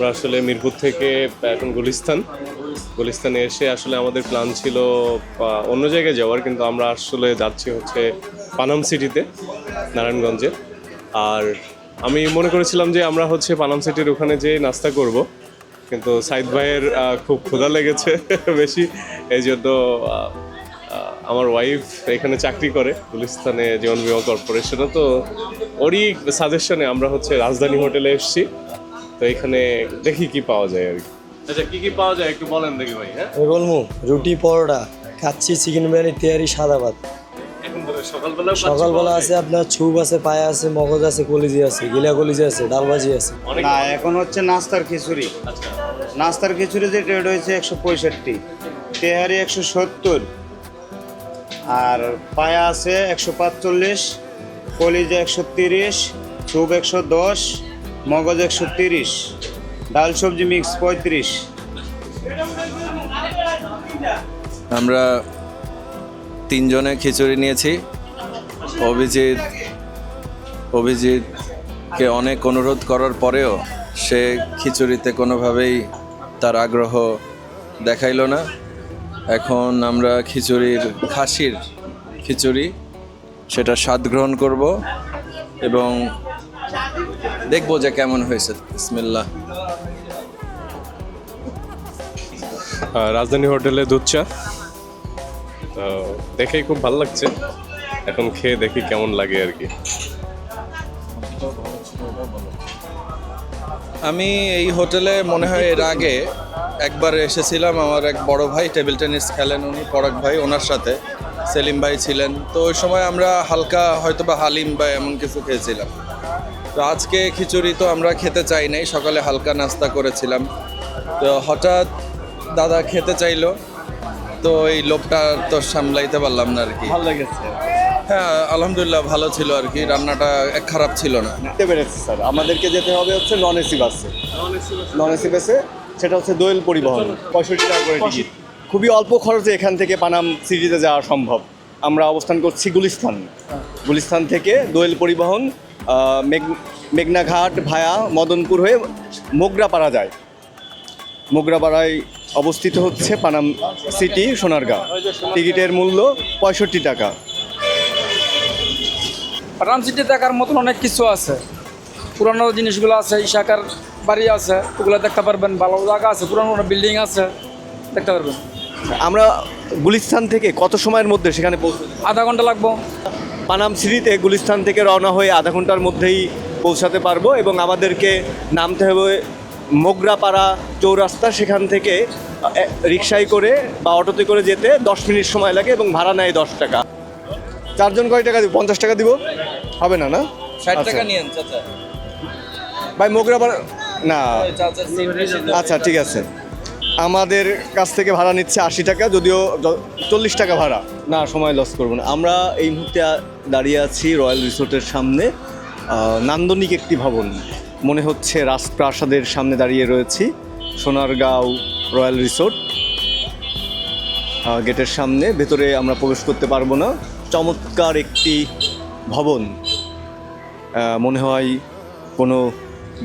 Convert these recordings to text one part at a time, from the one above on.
আমরা আসলে মিরপুর থেকে এখন গুলিস্তান। গুলিস্তানে এসে আসলে আমাদের প্ল্যান ছিল অন্য জায়গায় যাওয়ার, কিন্তু আমরা আসলে যাচ্ছি হচ্ছে পানাম সিটিতে, নারায়ণগঞ্জে। আর আমি মনে করেছিলাম যে আমরা হচ্ছে পানাম সিটির ওখানে যেয়ে নাস্তা করব, কিন্তু সাইদ ভাইয়ের খুব ক্ষুধা লেগেছে বেশি। এই জন্য আমার ওয়াইফ এখানে চাকরি করে, গুলিস্তানে জীবন বিমা কর্পোরেশনে তো ওরই সাজেশনে আমরা হচ্ছে রাজধানী হোটেলে এসেছি। তো এখানে দেখি কি পাওয়া যায় আর কি। আচ্ছা কি কি পাওয়া যায় একটু বলেন দেখি ভাই হ্যাঁ? আমি বলব রুটি পরোটা খাচ্ছি চিকেন বিরিয়ানি তেয়ারি সাদা ভাত। সকালবেলা সকালবেলা আছে আপনার ছুপ আছে পায়া আছে মগজ আছে কলিজি আছে গিলা কলিজি আছে ডাল ভাজি আছে না এখন হচ্ছে নাস্তার খিচুড়ি। আচ্ছা। নাস্তার খিচুড়ি যে রেট হয়েছে একশো পঁয়ষট্টি। তেহারি একশো সত্তর। আর পায়া আছে একশো পাঁচচল্লিশ কলিজা একশো তিরিশ স্যুপ একশো দশ। মগজ একশো তিরিশ, ডাল সবজি মিক্স পঁয়ত্রিশ। আমরা তিনজনে খিচুড়ি নিয়েছি। অভিজিৎ, অভিজিৎকে অনেক অনুরোধ করার পরেও সে খিচুড়িতে কোনোভাবেই তার আগ্রহ দেখাইলো না। এখন আমরা খিচুড়ির খাসির খিচুড়ি, সেটা স্বাদ গ্রহণ করব এবং দেখব যে কেমন হয়েছে। বিসমিল্লাহ। আহ, রাজধানী হোটেলে দুধ চা। তো দেখেই খুব ভালো লাগছে। এখন খেয়ে দেখি কেমন লাগে আর কি। আমি এই হোটেলে মনে হয় এর আগে একবার এসেছিলাম আমার এক বড় ভাই টেবিল টেনিস খেলেন উনি পরাগ ভাই ওনার সাথে। সেলিম ভাই ছিলেন। তো ওই সময় আমরা হালকা হয়তো বা হালিম বা এমন কিছু খেয়েছিলাম। তো আজকে খিচুড়ি তো আমরা খেতে চাই নাই সকালে হালকা নাস্তা করেছিলাম। তো হঠাৎ দাদা খেতে চাইলো তো এই লোভটা তো সামলাইতে পারলাম না আর কি। ভালো লেগেছে। হ্যাঁ আলহামদুলিল্লাহ ভালো ছিল আর কি রান্নাটা এক খারাপ ছিল না। যেতে পেরেছি স্যার। আমাদেরকে যেতে হবে হচ্ছে নন এসি বাসে নন এসি বাসে সেটা হচ্ছে দোয়েল পরিবহন। পঁয়ষট্টি টাকা করে টিকিট। খুবই অল্প খরচে এখান থেকে পানাম সিটিতে যাওয়া সম্ভব। আমরা অবস্থান করছি গুলিস্তান গুলিস্তান থেকে দোয়েল পরিবহন মেঘ- মেঘনাঘাট ভায়া মদনপুর হয়ে মোগরাপাড়া যায়। মোগরাপাড়ায় অবস্থিত হচ্ছে পানাম সিটি সোনারগাঁ। টিকিটের মূল্য পঁয়ষট্টি টাকা। রাম সিটি দেখার মতন অনেক কিছু আছে। পুরানো জিনিসগুলো আছে ইশাকার বাড়ি আছে ওগুলো দেখতে পারবেন। ভালো জায়গা আছে পুরানো বিল্ডিং আছে দেখতে পারবেন। আমরা গুলিস্তান থেকে কত সময়ের মধ্যে সেখানে পৌঁছে আধা ঘণ্টা লাগবো। পানাম সিটিতে গুলিস্তান থেকে রওনা হয়ে আধা ঘণ্টার মধ্যেই পৌঁছাতে পারব এবং আমাদেরকে নামতে হবে মোগরাপাড়া চৌরাস্তা সেখান থেকে রিক্সায় করে বা অটোতে করে যেতে দশ মিনিট সময় লাগে এবং ভাড়া নেয় দশ টাকা। চারজন কয় টাকা দিব? পঞ্চাশ টাকা দিব? হবে না না? ষাট আচ্ছা। টাকা নিয়েন চাচা। ভাই মোগরাপাড়া না। আচ্ছা ঠিক আছে। আমাদের কাছ থেকে ভাড়া নিচ্ছে আশি টাকা, যদিও চল্লিশ টাকা ভাড়া। না, সময় লস করব না। আমরা এই মুহূর্তে দাঁড়িয়ে আছি রয়্যাল রিসোর্টের সামনে। নান্দনিক একটি ভবন। মনে হচ্ছে রাজপ্রাসাদের সামনে দাঁড়িয়ে রয়েছি। সোনারগাঁও রয়্যাল রিসোর্ট গেটের সামনে। ভেতরে আমরা প্রবেশ করতে পারব না। চমৎকার একটি ভবন। মনে হয় কোনো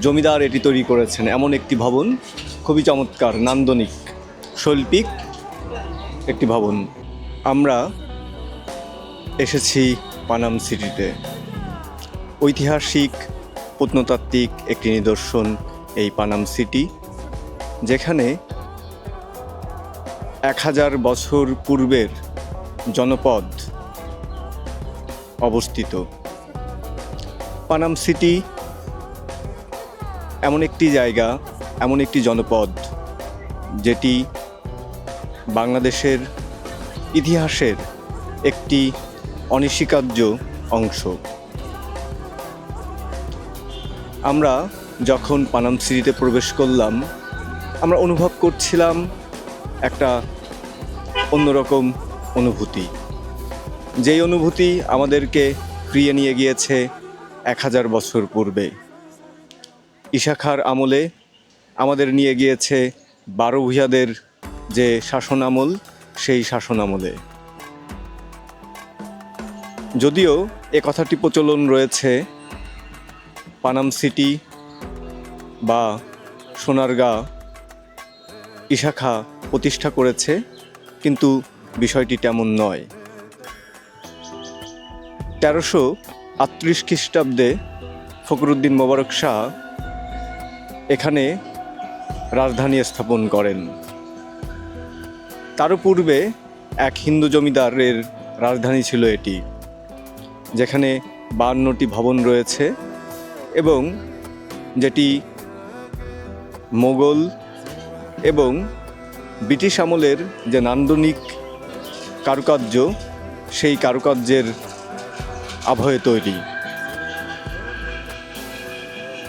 জমিদার এটি তৈরি করেছেন। এমন একটি ভবন। খুবই চমৎকার, নান্দনিক, শৈল্পিক একটি ভবন। আমরা এসেছি পানাম সিটিতে। ঐতিহাসিক, প্রত্নতাত্ত্বিক একটি নিদর্শন এই পানাম সিটি, যেখানে এক হাজার বছর পূর্বের জনপদ অবস্থিত। পানাম সিটি এমন একটি জায়গা এমন একটি জনপদ যেটি বাংলাদেশের ইতিহাসের একটি অনস্বীকার্য অংশ। আমরা যখন পানাম সিটিতে প্রবেশ করলাম, আমরা অনুভব করছিলাম একটা অন্যরকম অনুভূতি। যেই অনুভূতি আমাদেরকে ফিরিয়ে নিয়ে গিয়েছে এক হাজার বছর পূর্বে। ইশাখার আমলে আমাদের নিয়ে গিয়েছে বারো ভূয়াদের যে শাসন আমল সেই শাসন আমলে যদিও এ কথাটি প্রচলন রয়েছে পানাম সিটি বা সোনারগাঁ ইশাখা প্রতিষ্ঠা করেছে, কিন্তু বিষয়টি তেমন নয়। তেরোশো আটত্রিশ খ্রিস্টাব্দে ফখরুদ্দিন মোবারক শাহ এখানে রাজধানী স্থাপন করেন। তারও পূর্বে এক হিন্দু জমিদারের রাজধানী ছিল এটি, যেখানে বান্নটি ভবন রয়েছে এবং যেটি মোগল এবং ব্রিটিশ আমলের যে নান্দনিক কারুকার্য, সেই কারুকার্যের আবহে তৈরি।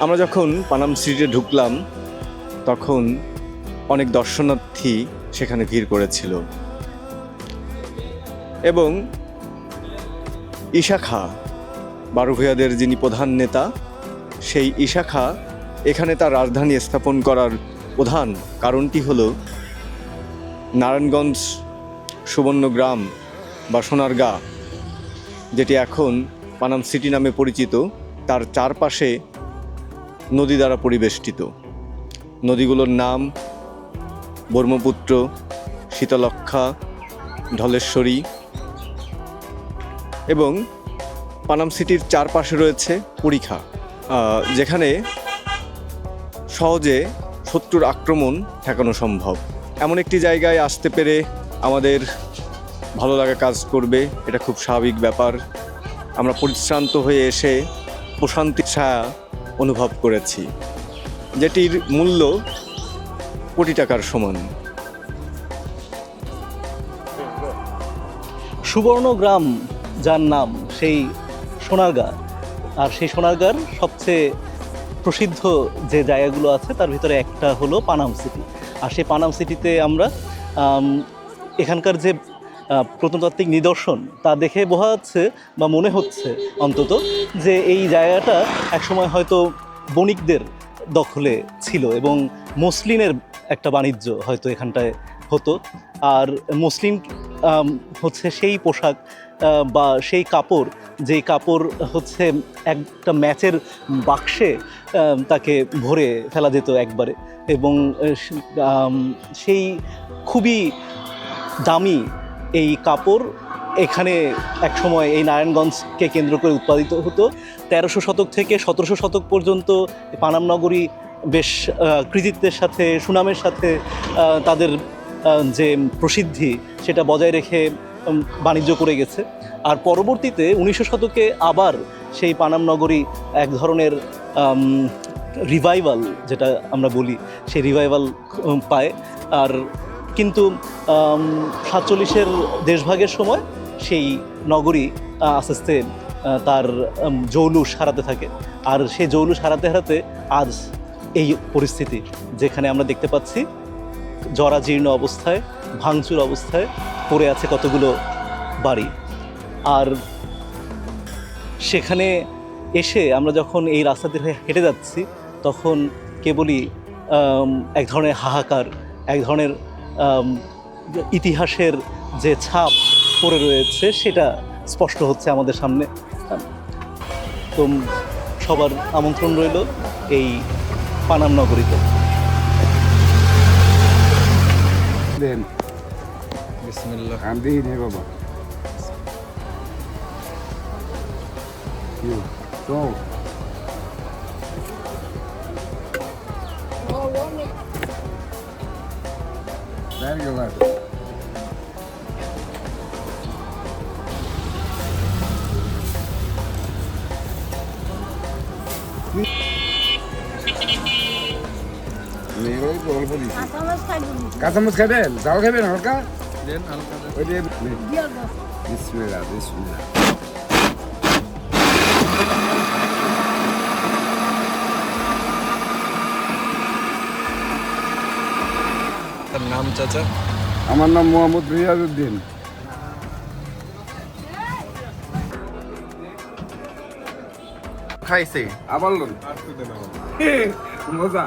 আমরা যখন পানাম স্ট্রিটে ঢুকলাম তখন অনেক দর্শনার্থী সেখানে ভিড় করেছিল। এবং ইশাখা বারুভূয়াদের যিনি প্রধান নেতা, সেই ইশাখা এখানে তার রাজধানী স্থাপন করার প্রধান কারণটি হল নারায়ণগঞ্জ সুবর্ণগ্রাম বা সোনারগাঁ, যেটি এখন পানাম সিটি নামে পরিচিত, তার চারপাশে নদী দ্বারা পরিবেষ্টিত। নদীগুলোর নাম ব্রহ্মপুত্র শীতলক্ষা ঢলেশ্বরী এবং পানাম সিটির চারপাশে রয়েছে পরীক্ষা যেখানে সহজে শত্রুর আক্রমণ ঠেকানো সম্ভব। এমন একটি জায়গায় আসতে পেরে আমাদের ভালো লাগা কাজ করবে, এটা খুব স্বাভাবিক ব্যাপার। আমরা পরিশ্রান্ত হয়ে এসে প্রশান্তির ছায়া অনুভব করেছি। যেটির মূল্য কোটি টাকার সমান। সুবর্ণগ্রাম যার নাম সেই সোনারগাঁ। আর সেই সোনারগাঁর সবচেয়ে প্রসিদ্ধ যে জায়গাগুলো আছে, তার ভিতরে একটা হলো পানাম সিটি আর সেই পানাম সিটিতে আমরা এখানকার যে প্রত্নতাত্ত্বিক নিদর্শন, তা দেখে বোঝা যাচ্ছে বা মনে হচ্ছে অন্তত যে এই জায়গাটা একসময় হয়তো বণিকদের দখলে ছিল এবং মসলিনের একটা বাণিজ্য হয়তো এখানটায় হতো। আর মুসলিম হচ্ছে সেই পোশাক বা সেই কাপড় যেই কাপড় হচ্ছে একটা ম্যাচের বাক্সে তাকে ভরে ফেলা যেত একবারে। এবং সেই খুবই দামি এই কাপড় এখানে এক সময় এই নারায়ণগঞ্জকে কেন্দ্র করে উৎপাদিত হতো। তেরোশো শতক থেকে সতেরোশো শতক পর্যন্ত পানাম নগরী বেশ কৃতিত্বের সাথে, সুনামের সাথে তাদের যে প্রসিদ্ধি সেটা বজায় রেখে বাণিজ্য করে গেছে। আর পরবর্তীতে উনিশশো শতকে আবার সেই পানাম নগরী এক ধরনের রিভাইভাল যেটা আমরা বলি, সেই রিভাইভাল পায়। আর কিন্তু সাতচল্লিশের দেশভাগের সময় সেই নগরী আস্তে আস্তে তার জৌলুস হারাতে থাকে। আর সেই জৌলুস হারাতে হারাতে আজ এই পরিস্থিতি, যেখানে আমরা দেখতে পাচ্ছি জরাজীর্ণ অবস্থায়, ভাঙচুর অবস্থায় পড়ে আছে কতগুলো বাড়ি। আর সেখানে এসে আমরা যখন এই রাস্তা দিয়ে হেঁটে যাচ্ছি, তখন কেবলই এক ধরনের হাহাকার, এক ধরনের ইতিহাসের যে ছাপ পড়ে রয়েছে সেটা স্পষ্ট হচ্ছে আমাদের সামনে। তো সবার আমন্ত্রণ রইল এই পানাম নগরীতে। দেন। বিসমিল্লাহ। আমি দেখি নে বাবা। You, go. Very good. কাঁচামচ খাবেন জাল খাবেন হালকা? বিসমিল্লাহ। তার নাম চাচা? আমার নাম মোহাম্মদ রিয়াজউদ্দিন। খাইছে। আবার লোন। মজা।